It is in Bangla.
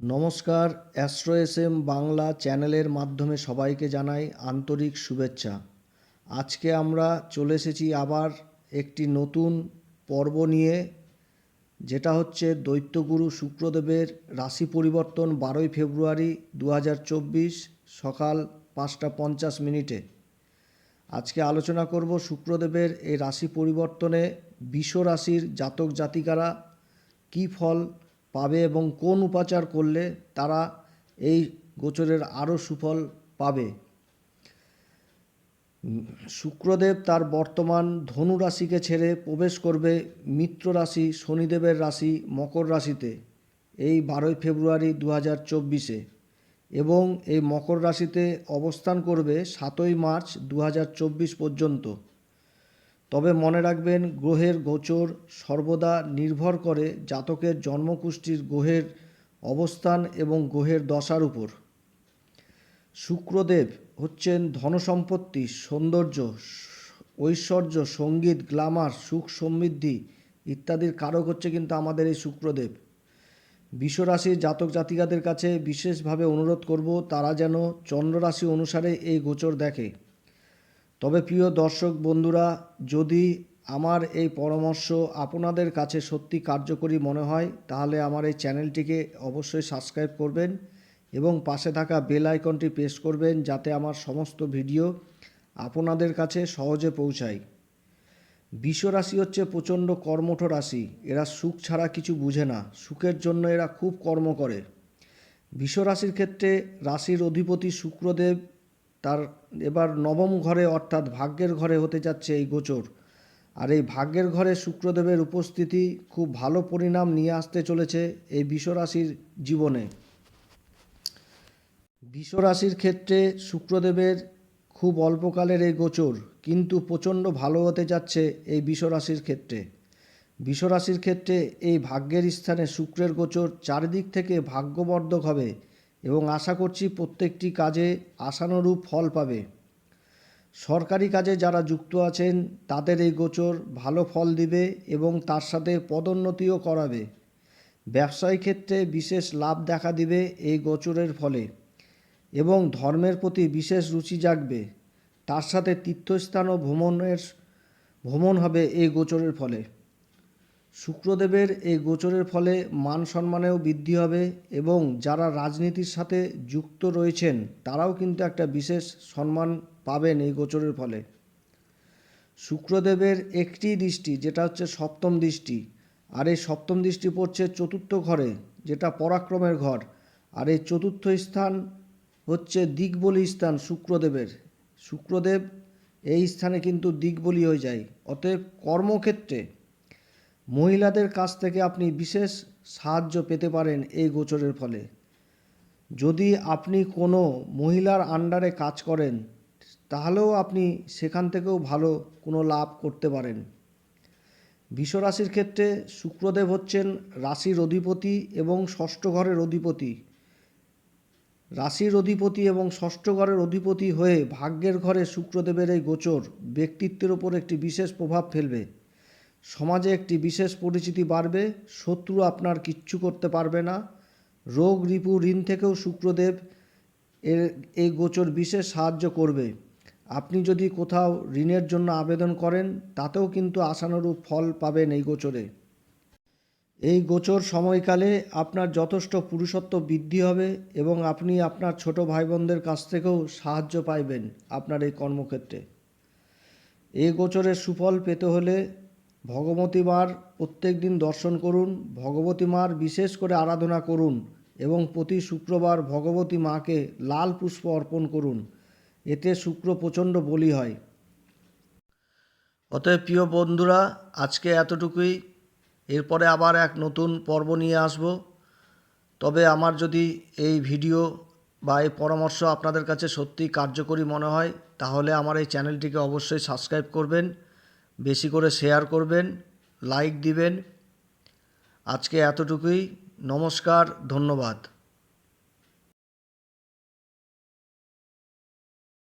নমস্কার অ্যাস্ট্রো এস এম বাংলা চ্যানেলের মাধ্যমে সবাইকে জানাই আন্তরিক শুভেচ্ছা। আজকে আমরা চলে এসেছি আবার একটি নতুন পর্ব নিয়ে, যেটা হচ্ছে দৈত্যগুরু শুক্রদেবের রাশি পরিবর্তন বারোই ফেব্রুয়ারি দু হাজার চব্বিশ সকাল পাঁচটা পঞ্চাশ মিনিটে। আজকে আলোচনা করব শুক্রদেবের এই রাশি পরিবর্তনে বিষ রাশির জাতক জাতিকারা কী ফল পাবে এবং কোন উপাচার করলে তারা এই গোচরের আরও সুফল পাবে। শুক্রদেব তার বর্তমান ধনু রাশিকে ছেড়ে প্রবেশ করবে মিত্র রাশি, শনিদেবের রাশি, মকর রাশিতে এই বারোই ফেব্রুয়ারি দু হাজার চব্বিশে এবং এই মকর রাশিতে অবস্থান করবে সাতই মার্চ দু হাজার চব্বিশ পর্যন্ত। তবে মনে রাখবেন, গ্রহের গোচর সর্বদা নির্ভর করে জাতকের জন্মকুষ্ঠির গ্রহের অবস্থান এবং গ্রহের দশার উপর। শুক্রদেব হচ্ছেন ধনসম্পত্তি, সৌন্দর্য, ঐশ্বর্য, সংগীত গ্লামার সুখ সমৃদ্ধি ইত্যাদির কারক হচ্ছে কিন্তু আমাদের এই শুক্রদেব। বিশ্বরাশির জাতক জাতিকাদের কাছে বিশেষভাবে অনুরোধ করব, তারা যেন চন্দ্ররাশি অনুসারে এই গোচর দেখে। তবে প্রিয় দর্শক বন্ধুরা, যদি আমার এই পরামর্শ আপনাদের কাছে সত্যি কার্যকরী মনে হয়, তাহলে আমার এই চ্যানেলটিকে অবশ্যই সাবস্ক্রাইব করবেন এবং পাশে থাকা বেল আইকনটি প্রেস করবেন যাতে আমার সমস্ত ভিডিও আপনাদের কাছে সহজে পৌঁছায়। বিশ্ব রাশি হচ্ছে প্রচণ্ড কর্মঠ রাশি, এরা সুখ ছাড়া কিছু বুঝে না, সুখের জন্য এরা খুব কর্ম করে। বিশ্ব রাশির ক্ষেত্রে রাশির অধিপতি শুক্রদেব তার এবার নবম ঘরে অর্থাৎ ভাগ্যের ঘরে হতে যাচ্ছে এই গোচর। আর এই ভাগ্যের ঘরে শুক্রদেবের উপস্থিতি খুব ভালো পরিণাম নিয়ে আসতে চলেছে এই বিশ্বরাশির জীবনে। বিশ্বরাশির ক্ষেত্রে শুক্রদেবের খুব অল্পকালের এই গোচর, কিন্তু প্রচণ্ড ভালো হতে যাচ্ছে এই বিশ্বরাশির ক্ষেত্রে। বিশ্বরাশির ক্ষেত্রে এই ভাগ্যের স্থানে শুক্রের গোচর চারিদিক থেকে ভাগ্যবর্ধক হবে। এবং আশা করছি প্রত্যেকটি কাজে আশানুরূপ ফল পাবে। সরকারি কাজে যারা যুক্ত আছেন, তাদের এই গোচর ভালো ফল দিবে এবং তার সাথে পদোন্নতিও করাবে। ব্যবসায়ী ক্ষেত্রে বিশেষ লাভ দেখা দিবে এই গোচরের ফলে এবং ধর্মের প্রতি বিশেষ রুচি জাগবে। তার সাথে তীর্থস্থান ও ভ্রমণের, ভ্রমণ হবে এই গোচরের ফলে। শুক্রদেবের এই গোচরের ফলে মান সম্মানেও বৃদ্ধি হবে এবং যারা রাজনীতির সাথে যুক্ত রয়েছেন, তারাও কিন্তু একটা বিশেষ সম্মান পাবেন এই গোচরের ফলে। শুক্রদেবের একটি দৃষ্টি, যেটা হচ্ছে সপ্তম দৃষ্টি, আর এই সপ্তম দৃষ্টি পড়ছে চতুর্থ ঘরে, যেটা পরাক্রমের ঘর, আর এই চতুর্থ স্থান হচ্ছে দিকবলি স্থান শুক্রদেবের। শুক্রদেব এই স্থানে কিন্তু দিকবলি হয়ে যায়, অতএব কর্মক্ষেত্রে মহিলাদের কাছ থেকে আপনি বিশেষ সাহায্য পেতে পারেন এই গোচরের ফলে। যদি আপনি কোনো মহিলার আন্ডারে কাজ করেন, তাহলেও আপনি সেখান থেকেও ভালো কোনো লাভ করতে পারেন। বিশ্বরাশির ক্ষেত্রে শুক্রদেব হচ্ছেন রাশির অধিপতি এবং ষষ্ঠ ঘরের অধিপতি। রাশির অধিপতি এবং ষষ্ঠ ঘরের অধিপতি হয়ে ভাগ্যের ঘরে শুক্রদেবের এই গোচর ব্যক্তিত্বের ওপর একটি বিশেষ প্রভাব ফেলবে। সমাজে একটি বিশেষ পরিচিতি বাড়বে, শত্রু আপনার কিচ্ছু করতে পারবে না। রোগ রিপু ঋণ থেকেও শুক্রদেব এর এই গোচর বিশেষ সাহায্য করবে। আপনি যদি কোথাও ঋণের জন্য আবেদন করেন, তাতেও কিন্তু আশানুরূপ ফল পাবেন এই গোচরে। এই গোচর সময়কালে আপনার যথেষ্ট পুরুষত্ব বৃদ্ধি হবে এবং আপনি আপনার ছোট ভাই বোনদের কাছ থেকেও সাহায্য পাইবেন আপনার এই কর্মক্ষেত্রে। এই গোচরের সুফল পেতে হলে ভগবতী মার প্রত্যেক দিন দর্শন করুন, ভগবতী মার বিশেষ করে আরাধনা করুন এবং প্রতি শুক্রবার ভগবতী মাকে লাল পুষ্প অর্পণ করুন। এতে শুক্র প্রচণ্ড বলি হয়। অতএব প্রিয় বন্ধুরা, আজকে এতটুকুই। এরপরে আবার এক নতুন পর্ব নিয়ে আসব। তবে আমার যদি এই ভিডিও বা এই পরামর্শ আপনাদের কাছে সত্যি কার্যকরী মনে হয়, তাহলে আমার এই চ্যানেলটিকে অবশ্যই সাবস্ক্রাইব করবেন। বেশি করে শেয়ার করবেন লাইক দিবেন। আজকে এতটুকুই। নমস্কার ধন্যবাদ।